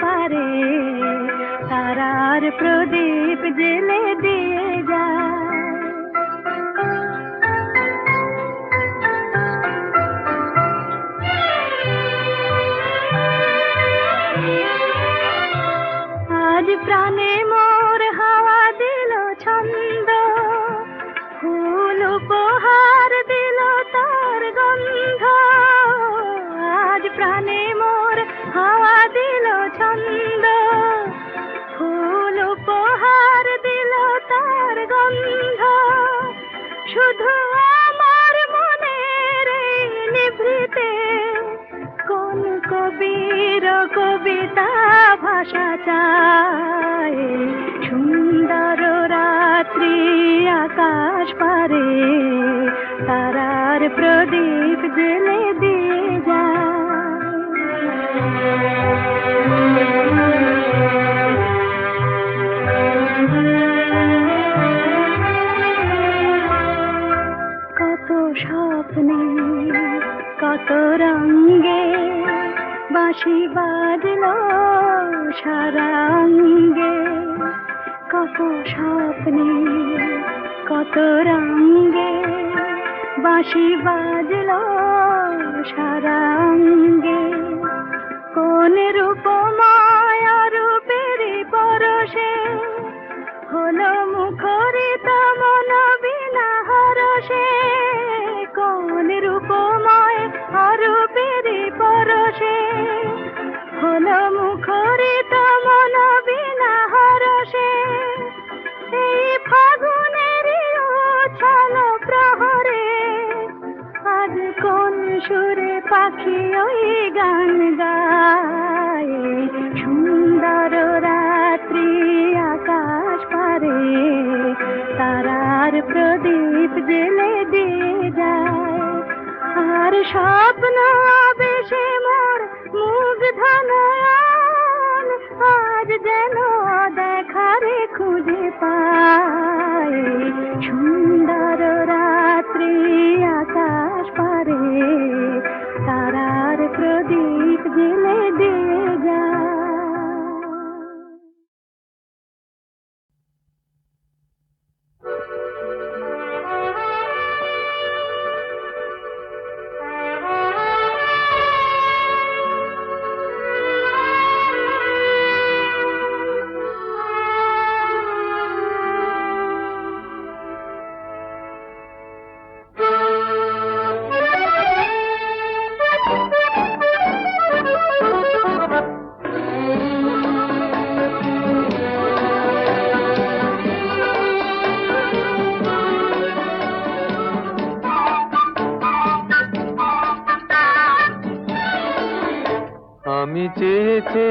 পারে। তারার প্রদীপ জেলে দিয়ে ভাষা চায়। সুন্দর রাত্রি আকাশ পারে, তারার প্রদীপ জেলে দিয়ে কত স্বপ্নে, কত রঙ্গে বাঁশি বাজলো সারাঙ্গে কত স্বপ্নে, কত রঙ্গে, বাঁশি বাজলো সারাঙ্গে কোন রূপময় রূপের পরশে, হলো মুখরিত মন বিনা হরষে।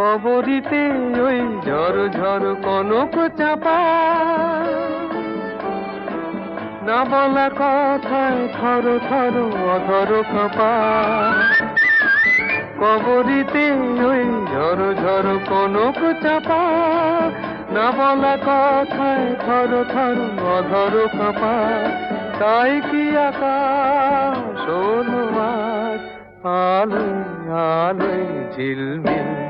কবরিতে ওই ঝড় ঝড় কনক চাপা। না বলা কথায় থর থর অধর কাপা। কবরিতে ওই ঝড় ঝড় কনক চাপা। না বলা কথায় থর থর অধর কাপা। তাই কি আকাশ আলোয় আলোয় ঝিলমিল।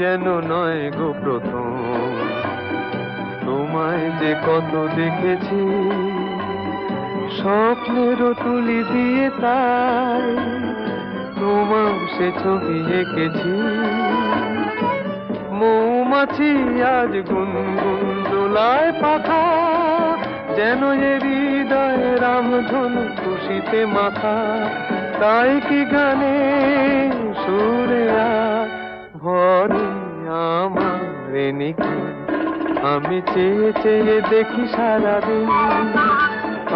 যেন নয় গো প্রথম। তোমায় যে কত দেখেছি, স্বপ্নেরও তুলি দিয়ে তাই তোমার সে ছবি এঁকেছি। মৌমাছি আজ গুনগুন দোলায় পাখা, যেন এ হৃদয় রামধনু খুশিতে মাথা তাই কি গানে সুরে ভরে আমার নিকি। আমি চেয়ে চেয়ে দেখি সারাদিন।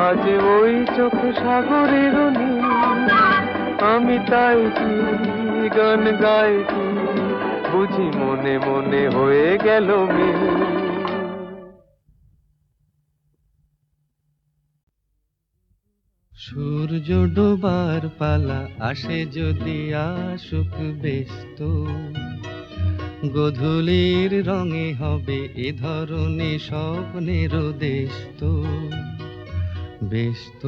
আজ ওই চোখে সাগরের আমি তাই কি গান গাই কি বুঝি মনে মনে হয়ে গেল মিল। সূর্য ডোবার পালা আসে যদি আসুক ব্যস্ত। গধূলির রঙে হবে এ ধরনের স্বপ্নের দেশ তো। ব্যস্ত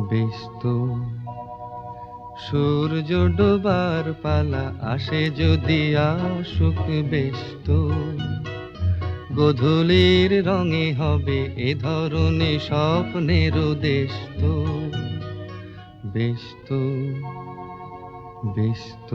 ব্যস্ত। সূর্য ডোবার পালা আসে যদি আসুক ব্যস্ত। গধূলির রঙে হবে এ ধরনের স্বপ্নের দেশ তো। ব্যস্ত ব্যস্ত।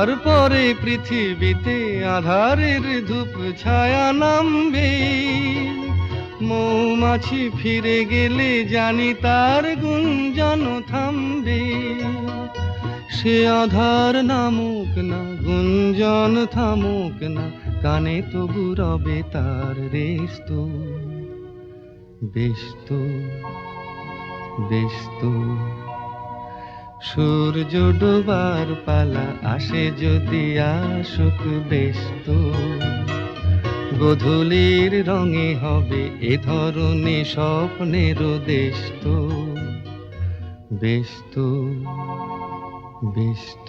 তারপরে পৃথিবীতে আধারের ধূপ ছায়া নামবে। মৌমাছি ফিরে গেলে জানি তার গুঞ্জন থামবে। সে আধার নামুক না, গুঞ্জন থামুক না, কানে তবু রবে তার রেস্ত। ব্যস্ত ব্যস্ত। সূর্য ডোবার পালা আসে যদি আসুক ব্যস্ত গধূলির রঙে হবে এ ধরনের স্বপ্নের দেশত তো। ব্যস্ত ব্যস্ত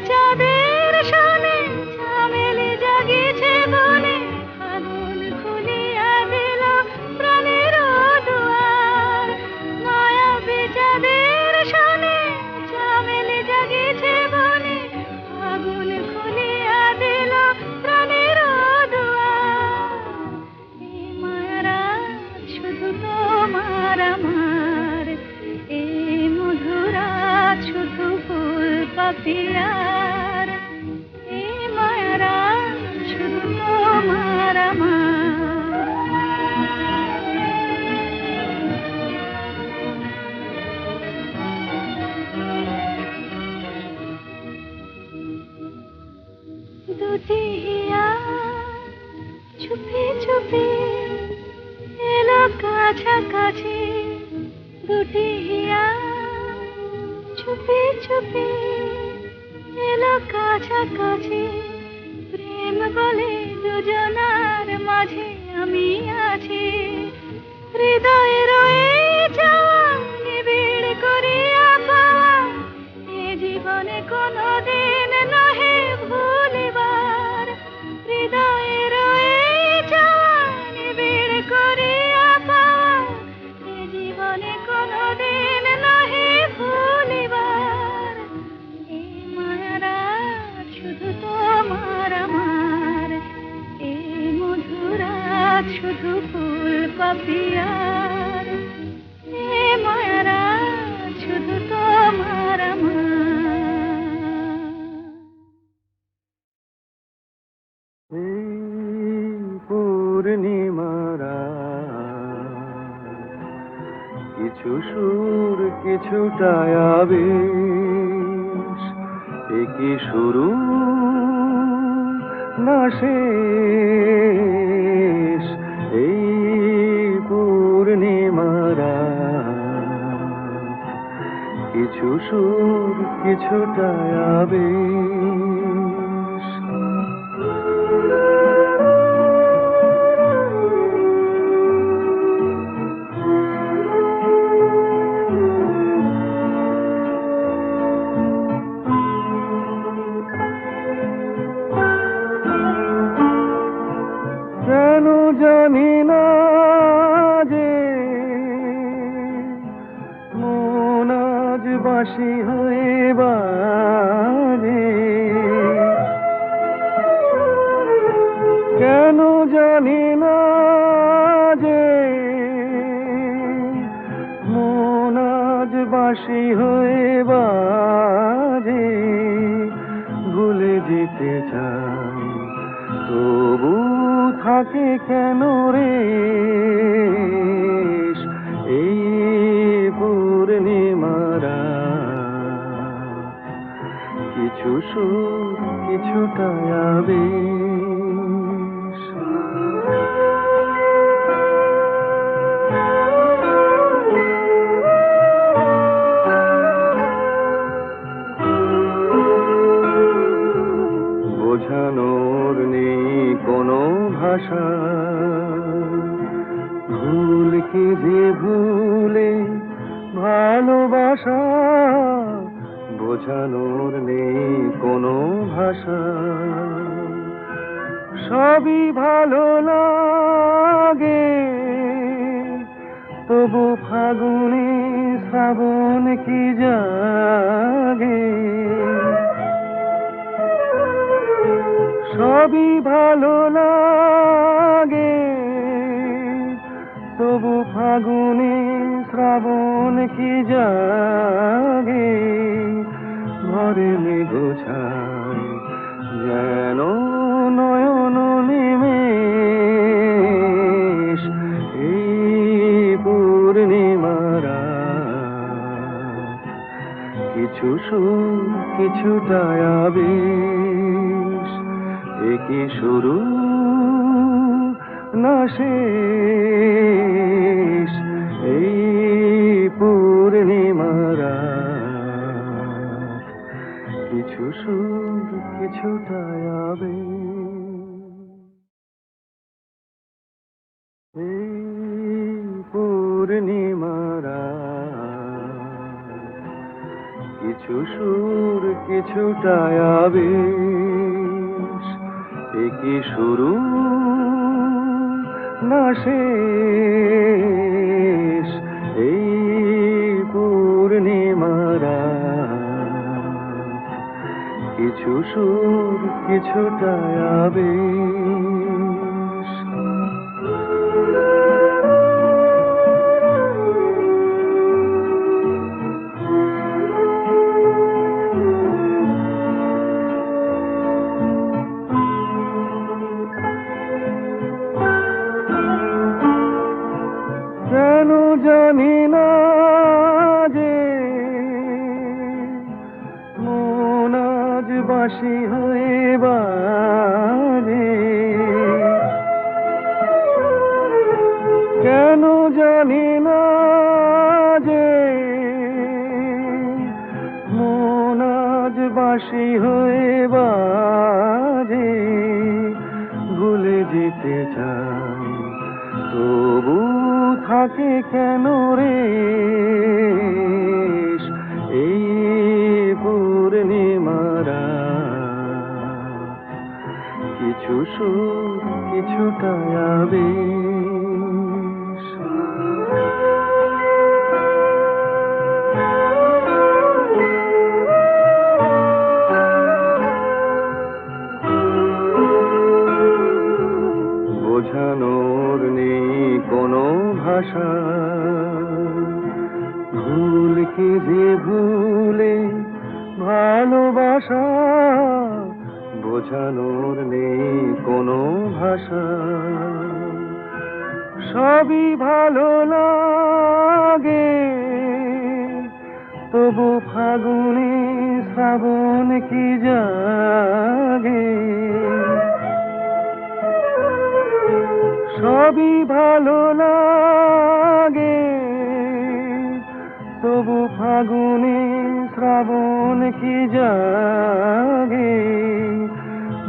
যাবে ছুটে চুপে চুপে এলো কাছাকাছি দুটি হিয়া চুপে এলো কাছাকাছি প্রেম বলে দুজনার মাঝে আমি আছি। হৃদয়ে রয়ে শুধু ফুল পাপিয়া কিছু সুখ কিছুটা আবেগ সবই ভালো লাগে। তবু ফাগুনে শ্রাবণ কি জাগে? ঘরে গোছায় যেন নয়ন নিমেষ। এই পূর্ণিমারা কিছু সু কিছুটা একই শুরু না শেষ এই পূর্ণিমারা কিছু সুর কিছুটা এই কিছু সুর কিছুটা আবেশ একই শুরু না শেষ এই পূর্ণিমারা কিছু সুর কিছুটা আবেশ আজ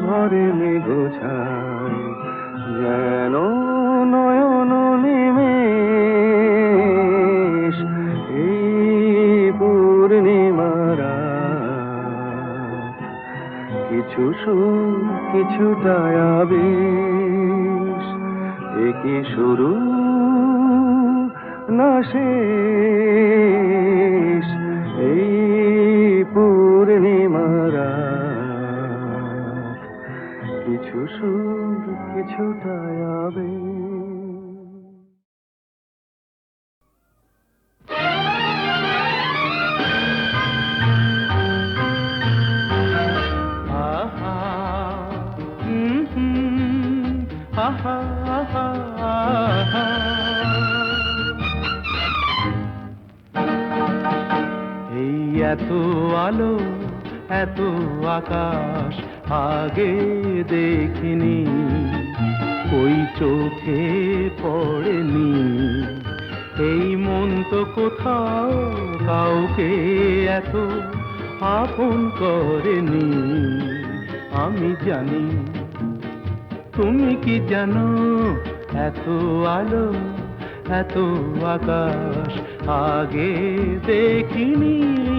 ঘরে গোছায় যেন নয়ন নিমেষ এই পূর্ণিমারা কিছু সুর কিছুটা আবেশ একই শুরু না শেষ। এই এত আলো, এত আকাশ আগে দেখিনি। ওই চোখে পড়েনি। এই মন তো কোথাও কাউকে এত আপন করেনি। আমি জানি তুমি কি জানো? এত আলো এত আকাশ আগে দেখিনি।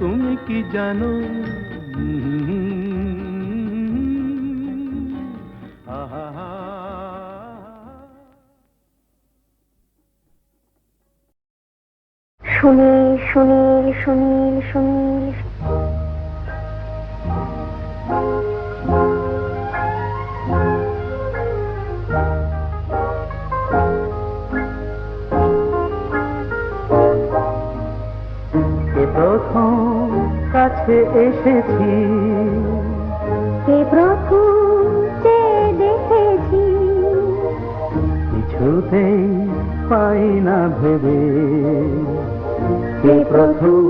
তুমি কি জানো? সুনীল সুনীল সুনীল সুনীল কাছে এসেছি। কে প্রথম চেয়ে দেখেছি। কিছুতেই পাই না ভেবে। কে প্রথম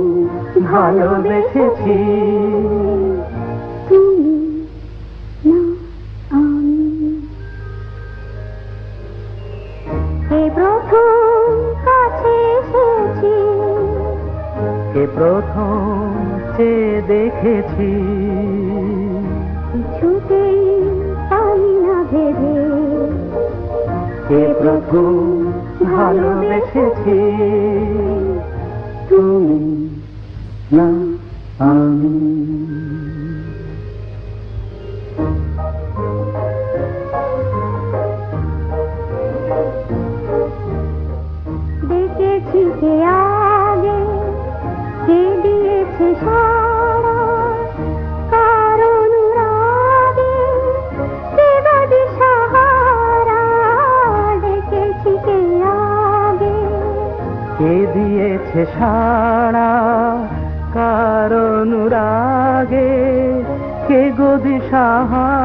ভালোবেসেছি তুমি না আমি। কে প্রথম কাছে এসেছি। কে প্রথম চেয়ে দেখেছি। কিছুতেই পারি না ভেবে। কে প্রথম ভালোবেসেছি। তুমি না সারা কারণ রাগে কে গদি সাহারা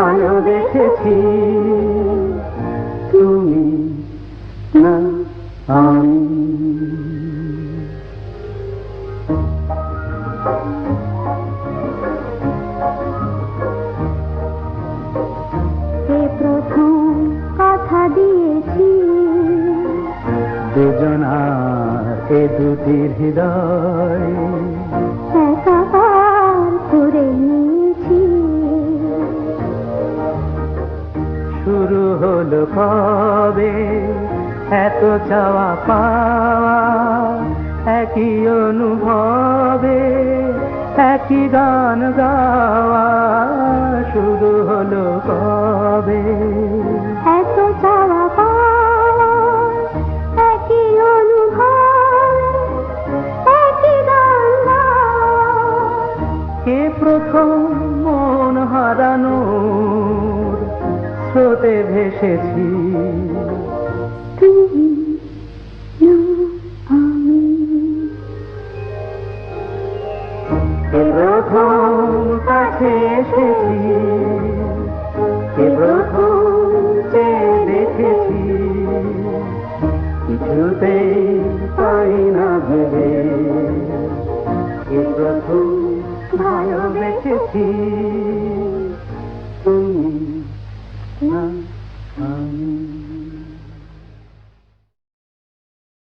ভালোবেসেছি। তুমি স্রোতে